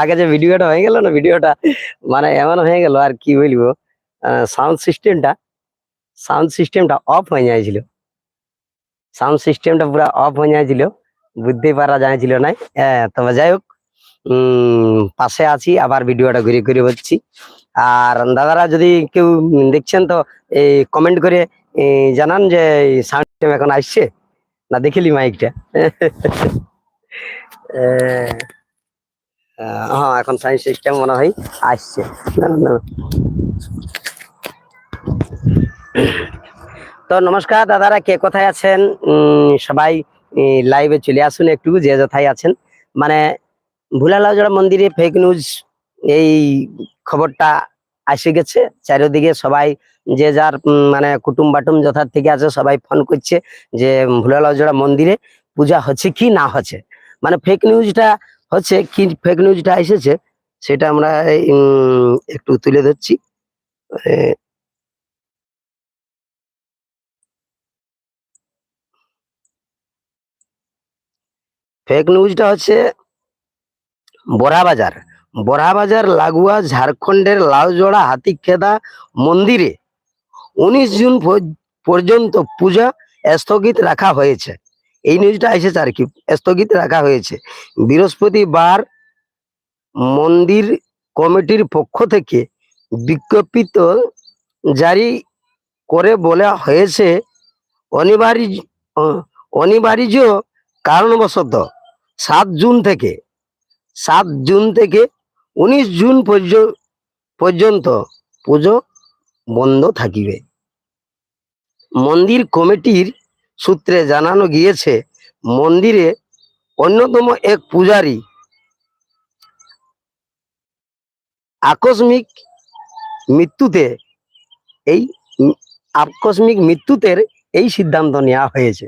আগে যে ভিডিওটা হয়ে গেল না, ভিডিওটা মানে এমন হয়ে গেল আর কি বলব? সাউন্ড সিস্টেমটা সাউন্ড সিস্টেমটা অফ হয়ে যাইছিল। সাউন্ড সিস্টেমটা পুরো অফ হয়ে যাইছিল, বুঝতেই পারা যাইছিল না। হ্যাঁ তবে যাই হোক পাশে আছি, আবার ভিডিওটা ঘুরে ঘুরে হচ্ছি। আর দাদারা যদি কেউ দেখছেন তো, এই কমেন্ট করে জানান যে সাউন্ড সিস্টেম এখন আসছে। না দেখিলি মাইকটা হ্যাঁ এখন সাউন্ড সিস্টেম মনে হয় আসছে। তো নমস্কার, দাদারা কে কোথায় আছেন? সবাই লাইভে চলে আসুন একটু, যে যথায় আছেন। মানে ভুলালাজড়া মন্দিরে ফেক নিউজ এই খবরটা আসে গেছে। চারিদিকে সবাই, যে যার মানে কুটুম বাটুম যথার থেকে আছে, সবাই ফোন করছে যে ভুলালাজড়া মন্দিরে পূজা হচ্ছে কি না হচ্ছে। মানে ফেক নিউজটা হচ্ছে কি ফেক নিউজটা এসেছে, সেটা আমরা একটু তুলে ধরছি। ফেক নিউজটা হচ্ছে বড়াবাজার বড়াবাজার লাগোয়া, ঝাড়খণ্ডের লাউজোড়া হাতিখেদা মন্দিরে উনিশ জুন পর্যন্ত পূজা স্থগিত রাখা হয়েছে। এই নিউজটা এসেছে আর কি, স্থগিত রাখা হয়েছে। বৃহস্পতিবার মন্দির কমিটির পক্ষ থেকে বিজ্ঞপ্তিত জারি করে বলা হয়েছে, অনিবার্য অনিবার্য কারণবশত সাত জুন থেকে, সাত জুন থেকে উনিশ জুন পর্য- পর্যন্ত পুজো বন্ধ থাকিবে। মন্দির কমিটির সূত্রে জানানো গিয়েছে, মন্দিরে অন্যতম এক পূজারী। আকস্মিক মৃত্যুতে এই আকস্মিক মৃত্যুতে এই সিদ্ধান্ত নেওয়া হয়েছে।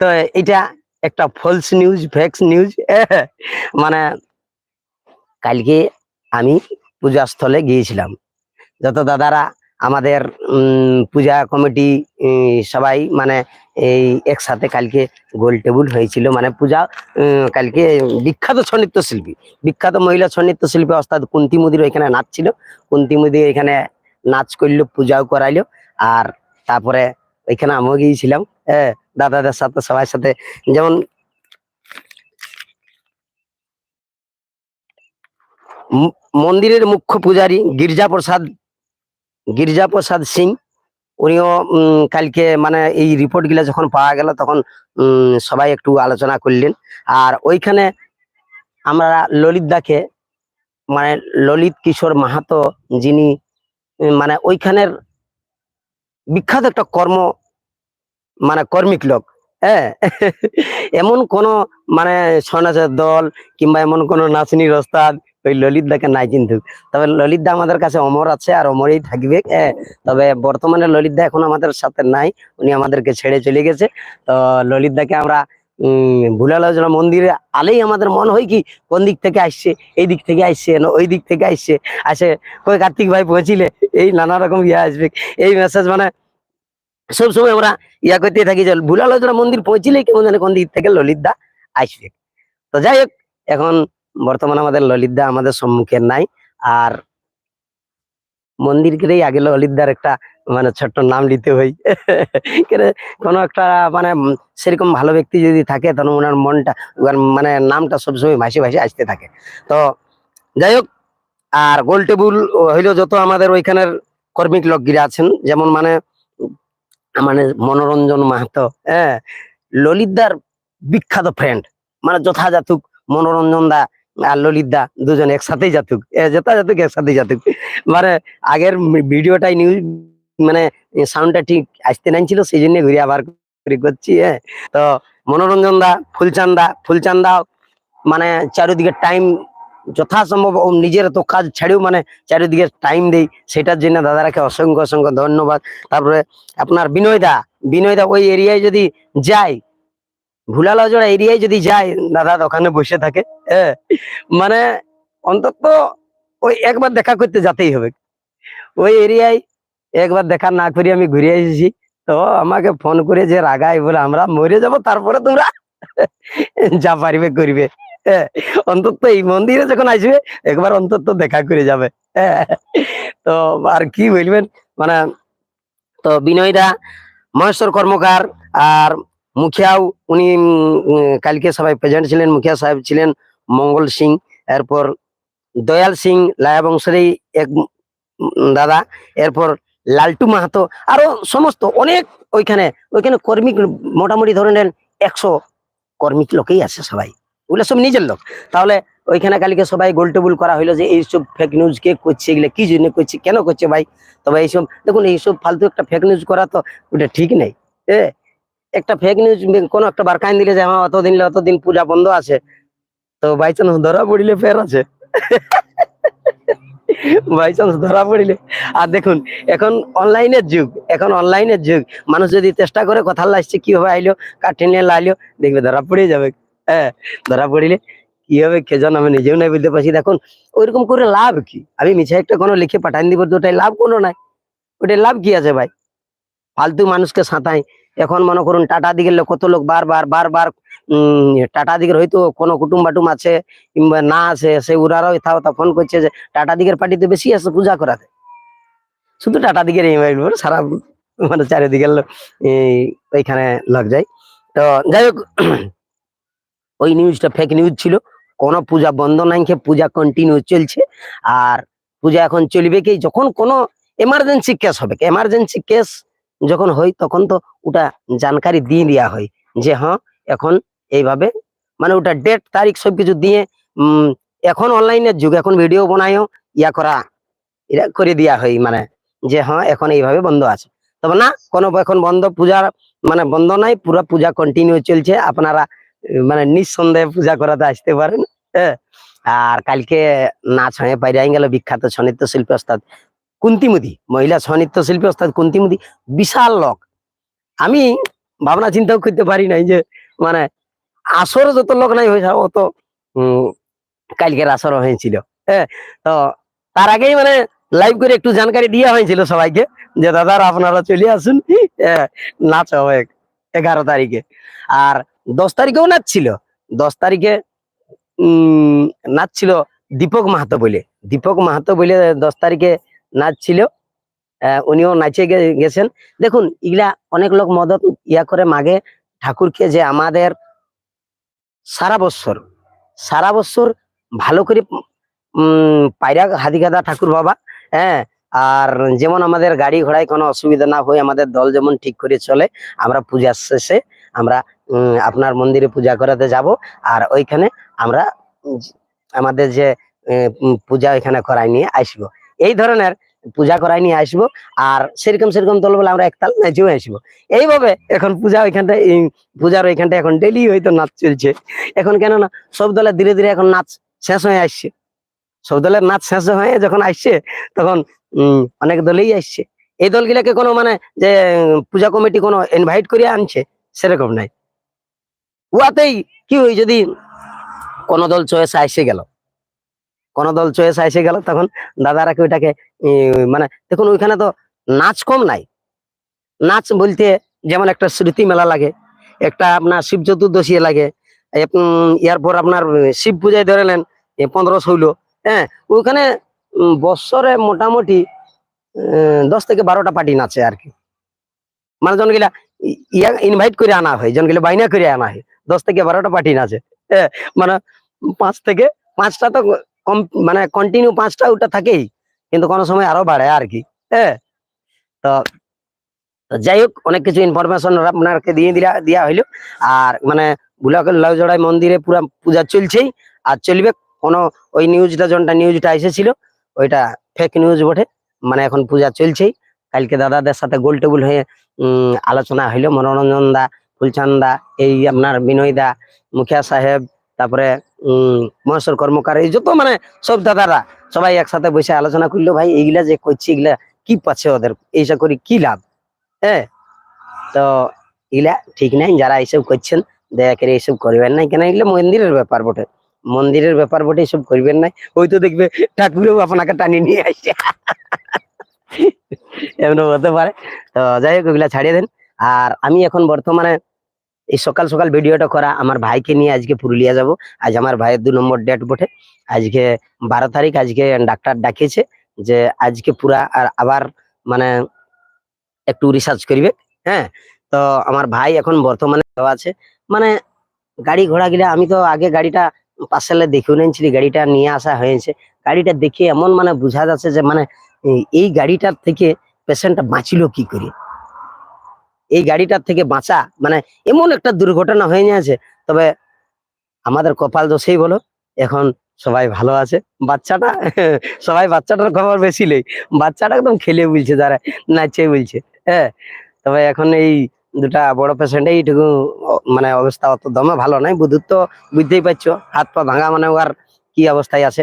তো এটা একটা ফলস নিউজ ফেক্স নিউজ মানে কালকে আমি পূজাস্থলে গিয়েছিলাম। যত দাদারা আমাদের পূজা কমিটি সবাই মানে এই একসাথে কালকে গোল টেবিল হয়েছিল। মানে পূজা কালকে বিখ্যাত ছৌ নৃত্য শিল্পী বিখ্যাত মহিলা ছৌ নৃত্য শিল্পী অর্থাৎ কুন্তি মুদির ওইখানে নাচ ছিল কুন্তি মুদি এখানে নাচ করল, পূজাও করাইলো আর তারপরে ওইখানে আমিও গিয়েছিলাম। হ্যাঁ দাদাদের সাথে, সবার সাথে। যেমন মন্দিরের মুখ্য পূজারী গির্জা প্রসাদ গির্জা প্রসাদ সিং, উনিও কালকে মানে এই রিপোর্টগুলা যখন পাওয়া গেল তখন সবাই একটু আলোচনা করলেন। আর ওইখানে আমরা ললিত দাকে মানে ললিত কিশোর মাহাতো যিনি মানে ওইখানের বিখ্যাত একটা কর্ম মানে কর্মিক লোক হ্যাঁ? এমন কোন মানে ছৌ দল কিংবা এমন কোন নাচনির ওস্তাদ ওই ললিত দাকে নাই কিন্তু। তবে ললিত দা আমাদের কাছে অমর আছে আর অমরই থাকবে হ্যাঁ। তবে বর্তমানে ললিত দা এখন আমাদের সাথে নাই, উনি আমাদেরকে ছেড়ে চলে গেছে। তো ললিত দাকে আমরা ভুলালোচনা মন্দিরে আলেই আমাদের মন হয় কি, কোন দিক থেকে আসছে, এই দিক থেকে আসছে, না ওই দিক থেকে আসছে। আসে, কই কার্তিক ভাই পৌঁছিলে? এই নানা রকম ইয়ে আসবে। এই মেসেজ মানে সব সময় আমরা ইয়া করতে থাকি যে ভুলালোচনা মন্দির পৌঁছিলেই কেমন জানে কোন দিক থেকে ললিত দা আসবে। তো যাই হোক, এখন বর্তমানে আমাদের ললিত দা আমাদের সম্মুখে নাই। আর মন্দিরকেই আগে ললিতদার একটা মানে ছোট্ট নাম নিতে হয়। কেন একটা মানে সেরকম ভালো ব্যক্তি যদি থাকে, তখন ওনার মনটা মানে নামটা সবসময় ভাসে ভাসে আসতে থাকে। তো যাই হোক, আর গোল টেবুল হইল যত আমাদের ওইখানের কর্মিক লোক লোকগিরা আছেন। যেমন মানে মানে মনোরঞ্জন মাহাতো হ্যাঁ। ললিতদার বিখ্যাত ফ্রেন্ড মানে যথাযাতুক মনোরঞ্জন দা আর ললিত দা দুজন একসাথেই যাতুক এ, যথাযাতুক একসাথেই যাতুক মানে আগের ভিডিওটাই নিউজ মানে সাউন্ডটা ঠিক আসতে নাই ছিল সেই জন্য ঘুরে আবার করে করছি হ্যাঁ। তো মনোরঞ্জন দা ফুলচান্দা ফুলচান্দা মানে চারিদিকে টাইম যথাসম্ভব নিজের তো কাজ ছাড়েও মানে চারিদিকে টাইম দেই সেটার জন্য দাদারাকে অসংখ্য অসংখ্য ধন্যবাদ। তারপরে আপনার বিনয় দা বিনয় দা ওই এরিয়ায় যদি যায় ভুলালাজোড়া এরিয়ায় যদি যায় দাদা ওখানে বসে থাকে হ্যাঁ? মানে অন্তত ওই একবার দেখা করতে যেতেই হবে। ওই এরিয়ায় একবার দেখা না করে আমি ঘুরে এসেছি। তো আমাকে ফোন করে যে রাগাই বলে আমরা মরে যাব তারপরে তোমরা যা পারিবে করবে। হ্যাঁ, অন্তত এই মন্দিরে যখন আসবে একবার অন্তত দেখা করে যাবে। হ্যাঁ, তো আর কি বলবেন? মানে তো বিনয়দা মহেশ্বর কর্মকার আর মুখিয়াও উনি কালকে সবাই প্রেজেন্ট ছিলেন, মুখিয়া সাহেব ছিলেন, মঙ্গল সিং, এরপর দয়াল সিং, লায়া বংশেরই এক দাদা, এরপর লালটু মাহাতো, আরও সমস্ত অনেক ওইখানে ওইখানে কর্মী, মোটামুটি ধরে নেন একশো কর্মিক লোকেই আছে সবাই। ওগুলো সব নিজের লোক। তাহলে ওইখানে কালকে সবাই গোল টেবুল করা হইল যে এইসব ফেক নিউজ কে করছে, এগুলো কি জন্য করছে, কেন করছে ভাই? তবে এইসব, দেখুন এইসব ফালতু একটা ফেক নিউজ করা তো ওটা ঠিক নেই। এ একটা ফেক নিউজ কোন একটা বার দিলে যে আমার অতদিন অতদিন পূজা বন্ধ আছে। তো বাই চান্স ধরা পড়িলে ফের আছে। বাই চান্স ধরা পড়িলে। আর দেখুন, এখন অনলাইনের যুগ, এখন অনলাইনের যুগ। মানুষ যদি চেষ্টা করে কথা লাগছে কীভাবে আইলো, কাঠে নিয়ে লাইলো, দেখবে ধরা পড়ে যাবে। হ্যাঁ ধরা পড়িলে কি হবে কে জানো, আমি নিজেও নাই বুঝতে পারছি। দেখুন, ওইরকম করে লাভ কি? আমি মিছা একটা কোনো লিখে পাঠান দিব তো ওটাই লাভ কোনো নাই। ওটাই লাভ কি আছে ভাই? ফালতু মানুষকে সাঁতাই। এখন মনে করুন টাটা দিকের কত লোক বারবার বারবার টাটা দিকের হয়তো কোনো কুটুম বাটুম আছে, কিংবা না আছে সে উরারাও ইথা ওথা ফোন করছে যে, টাটা দিকের পার্টিতে বেশি আছে, পূজা করাতে। শুধু টাটা দিকের সারা মানে এই ওইখানে লাগ যায়। তো যাই হোক, ওই নিউজটা ফেক নিউজ ছিল। কোনো পূজা বন্ধ নাই পূজা কন্টিনিউ চলছে। আর পূজা এখন চলবে কি? যখন কোনো এমার্জেন্সি কেস হবে এমার্জেন্সি কেস যখন হয় তখন তো ওটা জানকারি দিয়ে দেওয়া হয় যে হ্যাঁ এখন এইভাবে মানে ওটা ডেট তারিখ সবকিছু দিয়ে, উম, এখন অনলাইনের যুগ, এখন ভিডিও বানায়ও, ইয়া করা এটা করে দেওয়া হয় মানে যে হ্যাঁ এখন এইভাবে বন্ধ আছে। তবে না, কোনো এখন বন্ধ পূজার মানে বন্ধ নাই, পুরো পূজা কন্টিনিউ চলছে, আপনারা মানে নিঃসন্দেহে পূজা করাতে আসতে পারেন হ্যাঁ। আর কালকে নাচ হয়ে বাইরে গেল বিখ্যাত সনিত্য শিল্পী কুন্তিমুদি মহিলা সনিত্য শিল্পী ওস্তাদ কুন্তিমুদি বিশাল লোক। আমি ভাবনা চিন্তাও করতে পারি নাই যে মানে আসর যত লোক নাই হয়েছে অত কালকের আসর হয়েছিল। হ্যাঁ তো তার আগেই মানে লাইভ করে একটু জানকারি দিয়া হয়েছিল সবাইকে যে দাদারা আপনারা চলে আসুন। হ্যাঁ, নাচ হবে এগারো তারিখে। আর দশ তারিখেও নাচছিল দশ তারিখে উম নাচছিল দীপক মাহাতো বলে। দীপক মাহাতো বলে দশ তারিখে নাচ ছিল উনিও নাচে গেছেন। দেখুন, এগুলা অনেক লোক মদত ইয়া করে মাগে ঠাকুরকে যে আমাদের সারা বছর সারা বছর ভালো করে পায়রা হাতি গাদা ঠাকুর বাবা হ্যাঁ আর যেমন আমাদের গাড়ি ঘোড়ায় কোনো অসুবিধা না হয় আমাদের দল যেমন ঠিক করে চলে, আমরা পূজার শেষে আমরা আপনার মন্দিরে পূজা করাতে যাব, আর ওইখানে আমরা আমাদের যে পূজা ওইখানে করাই নিয়ে আসব। এই ধরনের পূজা করাই নিয়ে আসব। আর সেরকম সেরকম দল বলে আমরা একতাল নাচেও আসব। এইভাবে এখন পূজা ওইখানটা পূজার ওইখানটা এখন ডেলি হয়তো নাচ চলছে। এখন কেন না সব দলের ধীরে ধীরে এখন নাচ শেষ হয়ে আসছে। সব দলের নাচ শেষ হয়ে যখন আসছে, তখন অনেক দলেই আসছে। এই দলগুলাকে কোনো মানে যে, পূজা কমিটি কোনো ইনভাইট করে আনছে, সেরকম নাই। উয়াতেই কি হয় যদি কোনো দল চয়েস এসে গেল। কোন দল চয়েস এসে গেল, তখন দাদারা কি ওইটাকে মানে দেখুন ওইখানে তো নাচ কম নাই। নাচ বলতে যেমন একটা স্মৃতি মেলা লাগে, একটা আপনার শিব চতুর্দশী লাগে এরপর আপনার শিব পূজায় ধরে নেন পনেরো ষোল হ্যাঁ ওইখানে বৎসরে মোটামুটি দশ থেকে বারোটা পার্টি নাচে আর কি। মানে জনগুলা ইয়া ইনভাইট করে আনা হয়, জনগুলা বাইনা করে আনা হয়, দশ থেকে বারোটা পার্টি নাচে হ্যাঁ মানে পাঁচ থেকে, পাঁচটা তো কম মানে কন্টিনিউ পাঁচটা ওটা থাকেই, কিন্তু কোনো সময় আরও বাড়ে আর কি হ্যাঁ? তো যাই হোক, অনেক কিছু ইনফরমেশন আপনাকে দিয়ে দিলা দেওয়া হইল। আর মানে বুলাকের লাউজড়াই মন্দিরে পুরা পূজা চলছেই, আর চলবে কোনো ওই নিউজটা যনটা নিউজটা এসেছিল, ওইটা ফেক নিউজ বটে মানে এখন পূজা চলছেই। কালকে দাদাদের সাথে গোল টেবুল হয়ে আলোচনা হইল, মনোরঞ্জন দা, ফুলচান দা, এই আপনার বিনয় দা, মুখিয়া সাহেব তারপরে মহেশ্বর কর্মকার, এই যত মানে সব দাদারা সবাই একসাথে বসে আলোচনা করল, ভাই, এইগুলা যে করছে, এগুলা কি পাচ্ছে ওদের? এইসব করে কি লাভ? হ্যাঁ? তো এগুলা ঠিক নাই, যারা এইসব করছেন, দয়া করে এইসব করবেন নাই কেন? এগুলো মন্দিরের ব্যাপার বটে। মন্দিরের ব্যাপার বটে, এইসব করবেন নাই ওই তো দেখবে ঠাকুরেও আপনাকে টানিয়ে নিয়ে আসছে। এমন হতে পারে। তো যাই হোক ওগুলা ছাড়িয়ে দেন। আর আমি এখন বর্তমানে এই সকাল সকাল ভিডিওটা করা, আমার ভাইকে নিয়ে আজকে পুরুলিয়া যাব। আজ আমার ভাইয়ের দু নম্বর ডেট বটে। আজকে বারো তারিখ, আজকে ডাক্তার ডাকিয়েছে যে আজকে পুরা আর আবার মানে একটু রিসার্চ করিবে হ্যাঁ? তো আমার ভাই এখন বর্তমানে আছে। মানে গাড়ি ঘোড়া গিলা, আমি তো আগে গাড়িটা পার্সেলে দেখেও নিয়েছিলি গাড়িটা নিয়ে আসা হয়েছে। গাড়িটা দেখে এমন মানে বোঝা যাচ্ছে যে মানে এই গাড়িটার থেকে পেশেন্টটা বাঁচিল কি করে? এই গাড়িটার থেকে বাঁচা মানে এমন একটা দুর্ঘটনা হয়ে গেছে। তবে আমাদের কপাল দোষেই বলো, এখন সবাই ভালো আছে। বাচ্চাটা, সবাই বাচ্চাটার খবর বেশি নেই। বাচ্চাটা একদম খেলে বলছে তারা নাচে বলছে হ্যাঁ? তবে এখন এই দুটা বড় পেশেন্ট এইটুকু মানে অবস্থা অত দমে ভালো নাই। বুধুর তো বুঝতেই পারছ, হাত পা ভাঙা মানে আর কি অবস্থায় আছে।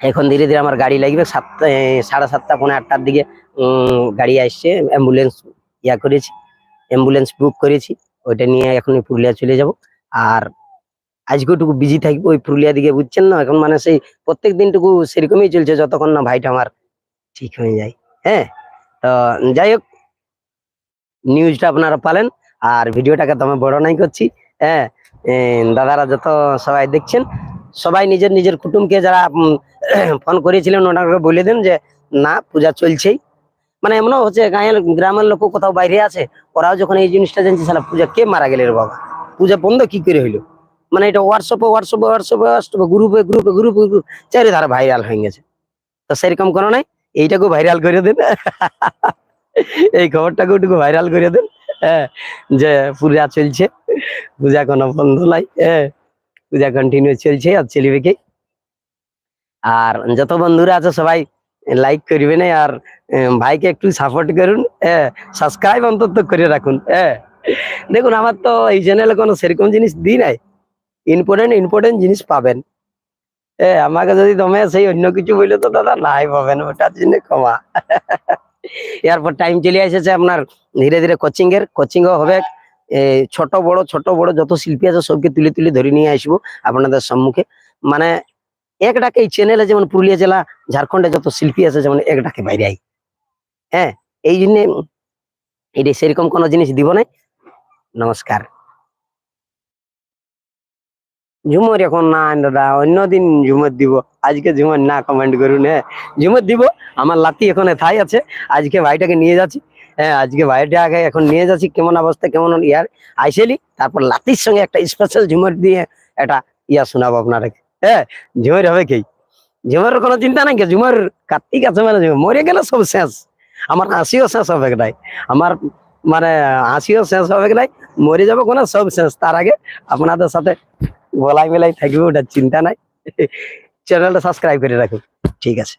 এখন ধীরে ধীরে আমার গাড়ি লাগবে। সাতটা, সাড়ে সাতটা পনেরো আটটার দিকে গাড়ি আসছে, অ্যাম্বুলেন্স ইয়া করেছি অ্যাম্বুলেন্স বুক করেছি, ওইটা নিয়ে এখন পুরুলিয়া চলে যাব। আর আজকে একটু বিজি থাকব ওই পুরুলিয়া দিকে বুঝছেন না? এখন মানে সেই প্রত্যেক দিনটুকু সেরকমই চলছে যতক্ষণ না ভাইটা আমার ঠিক হয়ে যায়। হ্যাঁ? তো যাই হোক নিউজটা আপনারা পালেন, আর ভিডিওটাকে তো আমি বড় নাই করছি হ্যাঁ? দাদারা যত সবাই দেখছেন, সবাই নিজের নিজের কুটুমকে যারা ফোন করেছিলেন, ওনাকে বলে দেন যে, না, পূজা চলছেই। মানে এমনও হচ্ছে গাঁয়ের গ্রামের লোক কোথাও বাইরে আছে, ওরাও যখন এই জিনিসটা জানছে সালা পূজা কে মারা গেলে রে বাবা? পূজা বন্ধ কি করে হইল? মানে এটা হোয়াটসঅ্যাপে হোয়াটসঅ্যাপে হোয়াটসঅ্যাপে হোয়াটসঅ্যাপে গ্রুপে গ্রুপে গ্রুপে গ্রুপ চারিধারে ভাইরাল হয়ে গেছে। তো সেরকম কোনো নাই, এইটাকেও ভাইরাল করে দেন। এই খবরটাকে ওটুকু ভাইরাল করে দেন। হ্যাঁ যে পূজা চলছে, পূজা কোনো বন্ধ নাই হ্যাঁ পূজা কন্টিনিউ চলছে আর চলবে কি? আর যত বন্ধুরা আছে সবাই লাইক করবেন আর ভাইকে একটু সাপোর্ট করুন হ্যাঁ সাবস্ক্রাইব অন্তত করে রাখুন হ্যাঁ দেখুন, আমার তো এই চ্যানেলে কোনো সেরকম জিনিস দিই নাই। ইম্পর্টেন্ট ইম্পর্টেন্ট জিনিস পাবেন। হ্যাঁ আমাকে যদি তুমি সেই অন্য কিছু বললে তো দাদা, নাই পাবেন, ওটার জন্য ক্ষমা। এরপর টাইম চলে এসেছে আপনার, ধীরে ধীরে কোচিং এর কোচিং হবে। ছোট বড় ছোট বড় যত শিল্পী আছে, সবকে তুলে তুলে ধরে নিয়ে আসব আপনাদের সম্মুখে। মানে এক ডাকে এই চ্যানেলে যেমন পুরুলিয়া জেলা, ঝাড়খণ্ডে যত শিল্পী আছে যেমন এক ডাকে বাইরে আই হ্যাঁ এই জন্য এটা সেরকম কোনো জিনিস দিব না নমস্কার। ঝুমর এখন না দাদা, অন্যদিন ঝুমর দিব। আজকে ঝুমর না কমেন্ট করুন হ্যাঁ। ঝুমর দিব, আমার লাতি এখন থাই আছে। আজকে ভাইটাকে নিয়ে যাচ্ছি। হ্যাঁ আজকে ভাইটাকে এখন নিয়ে যাচ্ছি। কেমন অবস্থা, কেমন ইয়ার? আইসেলি, তারপর লাতির সঙ্গে একটা স্পেশাল ঝুমর দিয়ে একটা ইয়া শোনাবো আপনাদেরকে। হ্যাঁ ঝুমর হবে কি? ঝুমের কোনো চিন্তা নাই ঝুমের কার্তিক আছে মানে মরে গেলে সব শেষ। আমার হাসিও শেষ হবে নাই? আমার মানে হাসিও শেষ হবে নাই? মরে যাব কোনো? সব শেষ। তার আগে আপনাদের সাথে গলাই মেলাই থাকবে ওটা চিন্তা নাই। চ্যানেলটা সাবস্ক্রাইব করে রাখুন ঠিক আছে।